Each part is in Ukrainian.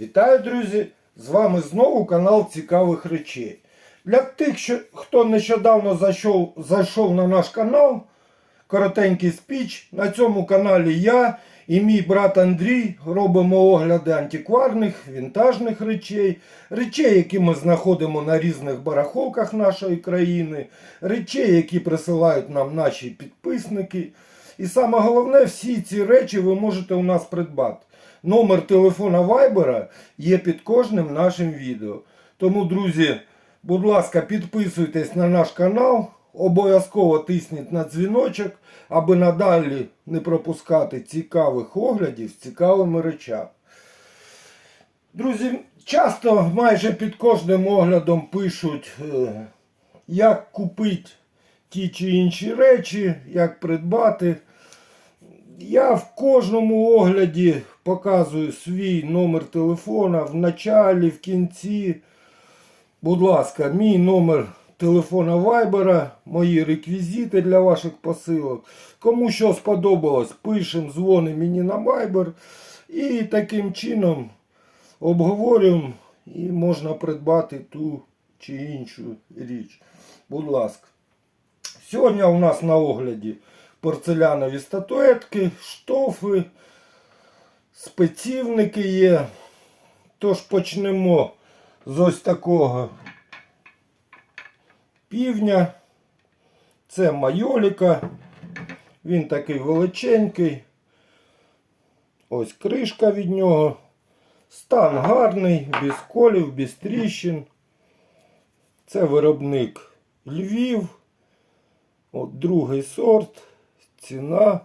Вітаю, друзі! З вами знову канал Цікавих речей. Для тих, хто нещодавно зайшов, зайшов на наш канал, коротенький спіч. На цьому каналі я і мій брат Андрій робимо огляди антикварних, вінтажних речей, речей, які ми знаходимо на різних барахолках нашої країни, речей, які присилають нам наші підписники. І саме головне, всі ці речі ви можете у нас придбати. Номер телефона Вайбера є під кожним нашим відео. Тому, друзі, будь ласка, підписуйтесь на наш канал, обов'язково тисніть на дзвіночок, аби надалі не пропускати цікавих оглядів з цікавими речами. Друзі, часто майже під кожним оглядом пишуть, е, як купити ті чи інші речі, як придбати. Я в кожному огляді показую свій номер телефона в началі, в кінці. Будь ласка, мій номер телефона Вайбера, мої реквізити для ваших посилок. Кому що сподобалось, пишемо, дзвонимо мені на Вайбер. І таким чином обговорюємо і можна придбати ту чи іншу річ. Будь ласка. Сьогодні у нас на огляді порцелянові статуетки, штофи, спецівники є. Тож почнемо з ось такого півня. Це майоліка. Він такий величенький. Ось кришка від нього. Стан гарний, без колів, без тріщин. Це виробник Львів. От другий сорт, ціна.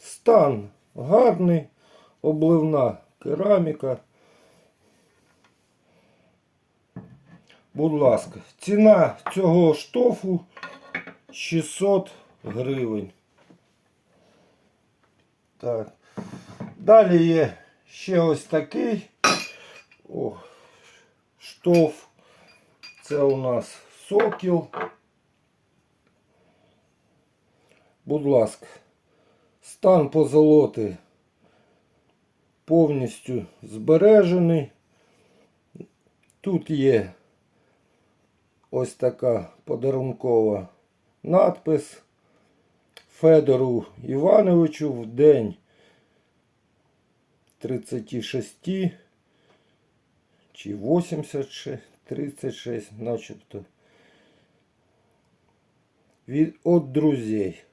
Стан гарний, обливна кераміка. Будь ласка, ціна цього штофу 600 гривень. Так. Далі є ще ось такий О, штоф. Це у нас сокіл. Будь ласка, стан позолоти повністю збережений. Тут є ось така подарункова надпис Федору Івановичу в день 36 чи 86, 36 начебто. Від от друзей.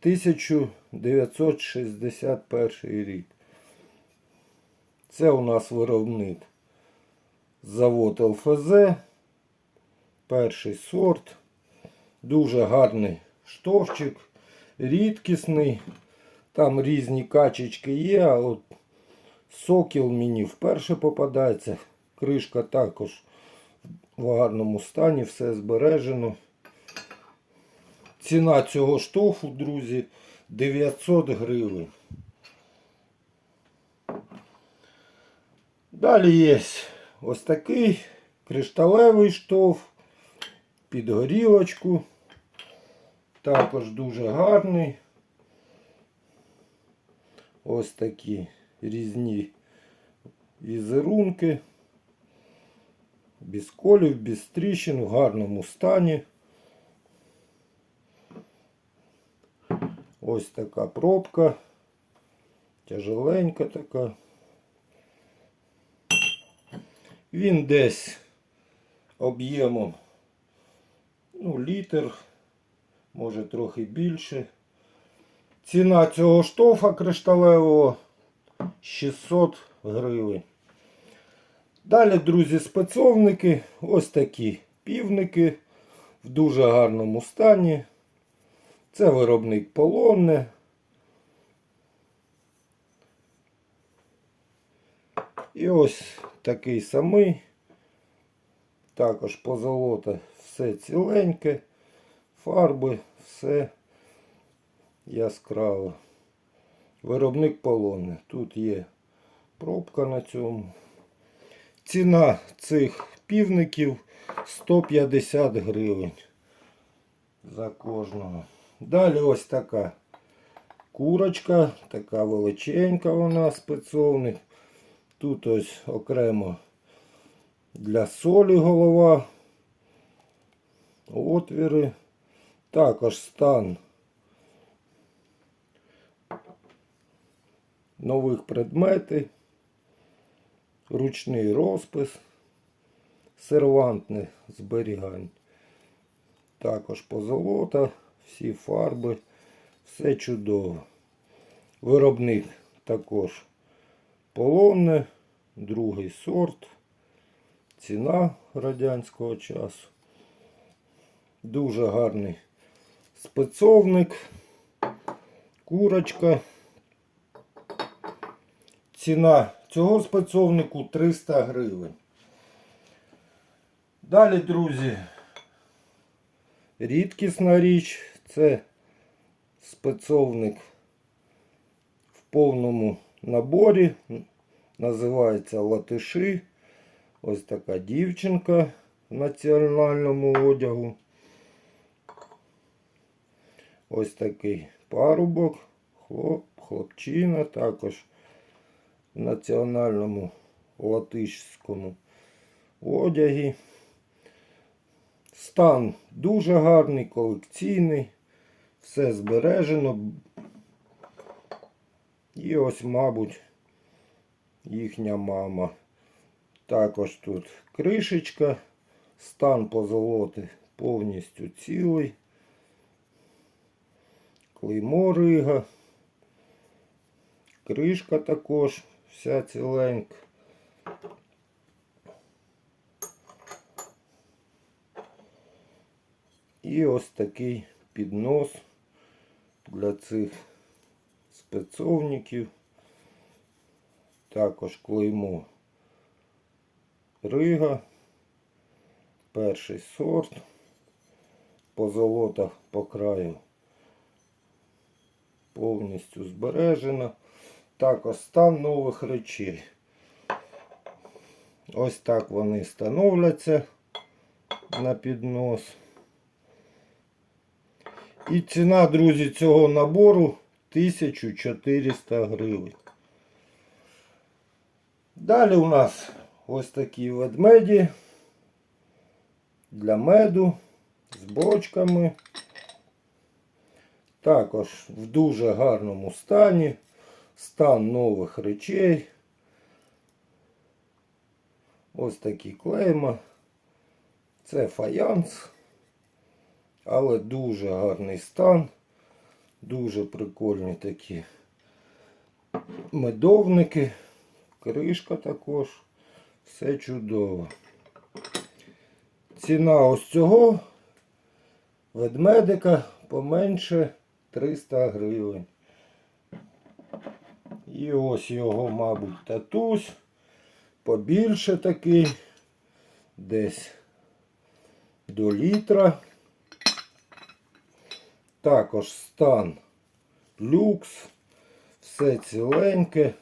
1961 рік. Це у нас виробник. Завод ЛФЗ. Перший сорт. Дуже гарний штовчик. Рідкісний. Там різні качечки є, а от сокіл мені вперше попадається. Кришка також в гарному стані, все збережено. Ціна цього штофу, друзі, 900 гривень. Далі є ось такий кришталевий штоф під горілочку. Також дуже гарний. Ось такі різні візерунки. Без колів, без тріщин, в гарному стані. Ось така пробка. Тяжеленька така. Він десь об'ємом ну, літр, може трохи більше. Ціна цього штофа кришталевого 600 гривень. Далі, друзі, спецовники. Ось такі півники в дуже гарному стані. Це виробник полонне. І ось такий самий. Також позолота все ціленьке, фарби, все яскраво. Виробник полонне. Тут є пробка на цьому. Ціна цих півників 150 гривень за кожного. Далі ось така Курочка, така величенька вона спецовник. Тут ось окремо для солі голова. Отвіри. Також стан нових предметів, ручний розпис, сервантне зберігання. Також позолота, всі фарби, все чудово. Виробник також полонне, другий сорт, ціна радянського часу. Дуже гарний спецовник, курочка. Ціна цього спецовнику 300 гривень. Далі, друзі, рідкісна річ це спецовник в повному наборі. Називається латиші. Ось така дівчинка в національному одягу. Ось такий парубок, хлоп, хлопчина також в національному латишському одягі. Стан дуже гарний, колекційний, все збережено. І ось, мабуть, їхня мама. Також тут кришечка, стан позолоти повністю цілий. Клеймо рига. Кришка також вся ціленька. І ось такий піднос для цих спецовників. Також клеймо Рига. Перший сорт. Позолота по краю повністю збережена. Також стан нових речей. Ось так вони становляться на піднос. І ціна, друзі, цього набору 1400 гривень. Далі у нас ось такі ведмеді для меду з бочками. Також в дуже гарному стані. Стан нових речей. Ось такі клейма. Це фаянс. Але дуже гарний стан. Дуже прикольні такі медовники. Кришка також. Все чудово. Ціна ось цього ведмедика поменше 300 гривень. І ось його, мабуть, татусь. Побільше такий. Десь до літра. Також стан люкс. Все ціленьке.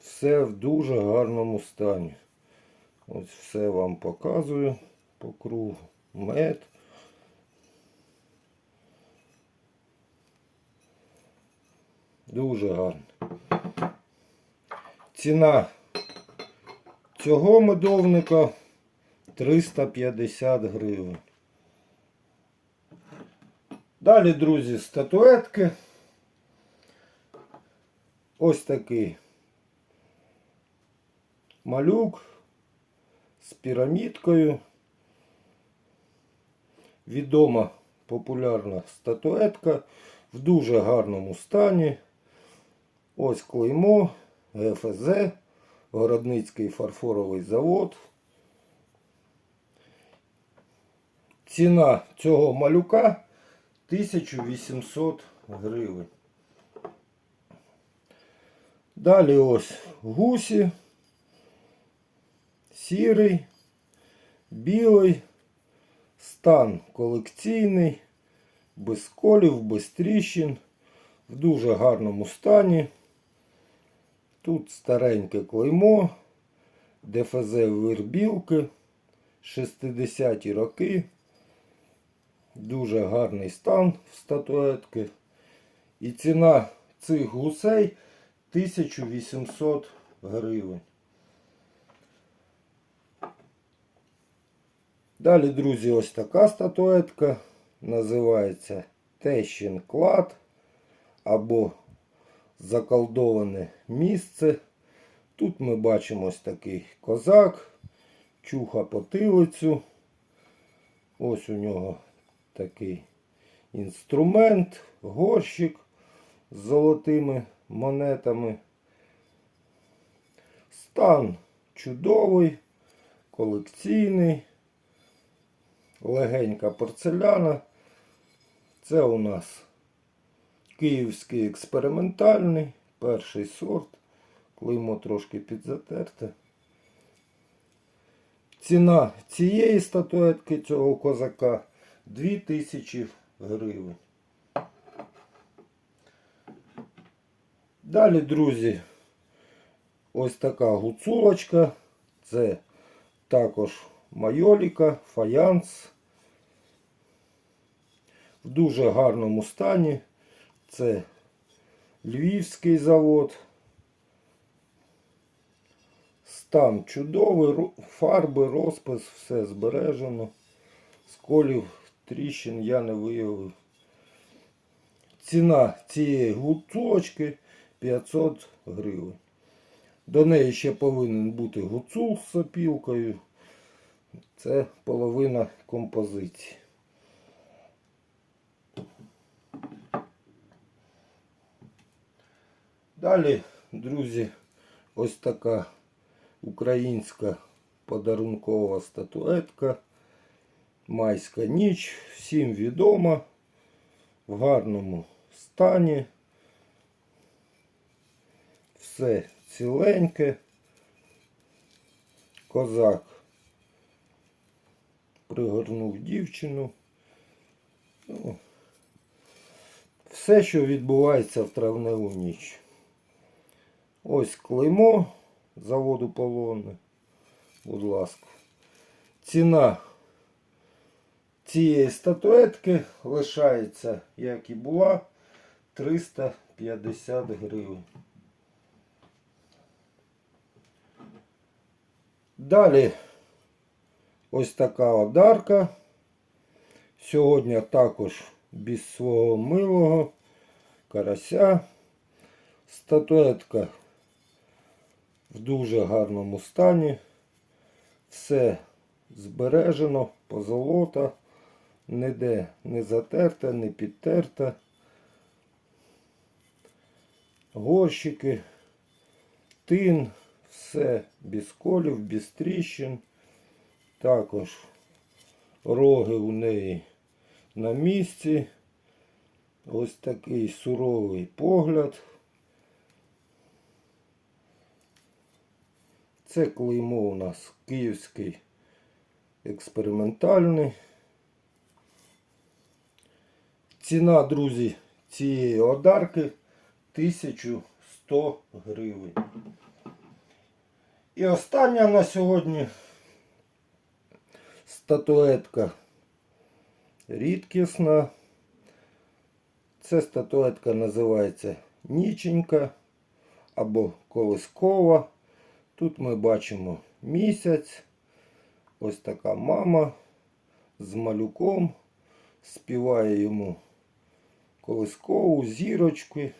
Все в дуже гарному стані. Ось все вам показую по кругу. Мед. Дуже гарно. Ціна цього медовника 350 гривень. Далі, друзі, статуетки. Ось такий малюк з пірамідкою. Відома популярна статуетка в дуже гарному стані. Ось клеймо ГФЗ, Городницький фарфоровий завод. Ціна цього малюка 1800 гривень. Далі ось гусі, сірий, білий, стан колекційний, без колів, без тріщин, в дуже гарному стані. Тут стареньке клеймо, ДФЗ вирбілки, 60-ті роки. Дуже гарний стан в статуетки. І ціна цих гусей 1800 гривень. Далі, друзі, ось така статуетка. Називається Тещин клад або заколдоване місце. Тут ми бачимо ось такий козак, чуха потилицю. Ось у нього такий інструмент, горщик з золотими монетами. Стан чудовий, колекційний, легенька порцеляна. Це у нас київський експериментальний, перший сорт. Клеймо трошки підзатерте. Ціна цієї статуетки цього козака 2000 гривень. Далі, друзі, ось така гуцулочка. Це також майоліка, фаянс. В дуже гарному стані. Це Львівський завод. Стан чудовий, фарби, розпис, все збережено. Сколів, тріщин я не виявив. Ціна цієї гуцулочки 500 гривень. До неї ще повинен бути гуцул з сопілкою. Це половина композиції. Далі, друзі, ось така українська подарункова статуетка. Майська ніч. Всім відома. В гарному стані. Все ціленьке. Козак пригорнув дівчину. Ну, все, що відбувається в травневу ніч. Ось клеймо заводу полонне. Будь ласка. Ціна цієї статуетки лишається, як і була, 350 гривень. Далі ось така одарка. Сьогодні також без свого милого карася. Статуетка в дуже гарному стані. Все збережено, позолота, ніде не затерта, не підтерта. Горщики, тин, все без колів, без тріщин. Також роги у неї на місці. Ось такий суровий погляд. Це клеймо у нас київський експериментальний. Ціна, друзі, цієї одарки 1100 гривень. І остання на сьогодні статуетка рідкісна. Ця статуетка називається Ніченька або Колискова. Тут ми бачимо місяць. Ось така мама з малюком. Співає йому колискову, зірочки.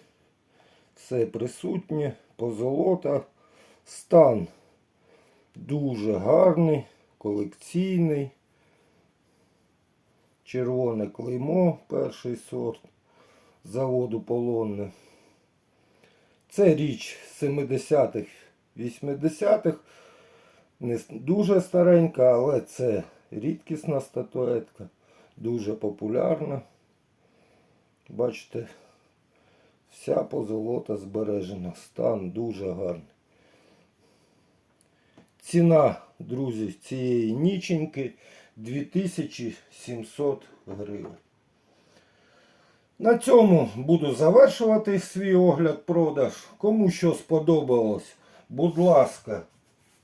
Все присутнє, позолота. Стан дуже гарний, колекційний. Червоне клеймо, перший сорт заводу полонне. Це річ 70-х, 80-х. Не дуже старенька, але це рідкісна статуетка. Дуже популярна. Бачите, вся позолота збережена. Стан дуже гарний. Ціна, друзі, цієї ніченьки 2700 гривень. На цьому буду завершувати свій огляд продаж. Кому що сподобалось, будь ласка,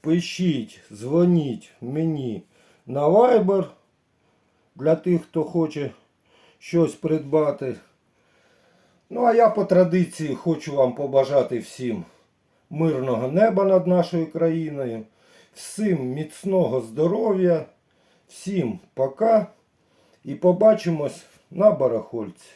пишіть, дзвоніть мені на Viber для тих, хто хоче щось придбати. Ну, а я по традиції хочу вам побажати всім мирного неба над нашою країною, всім міцного здоров'я, всім пока і побачимось на барахольці.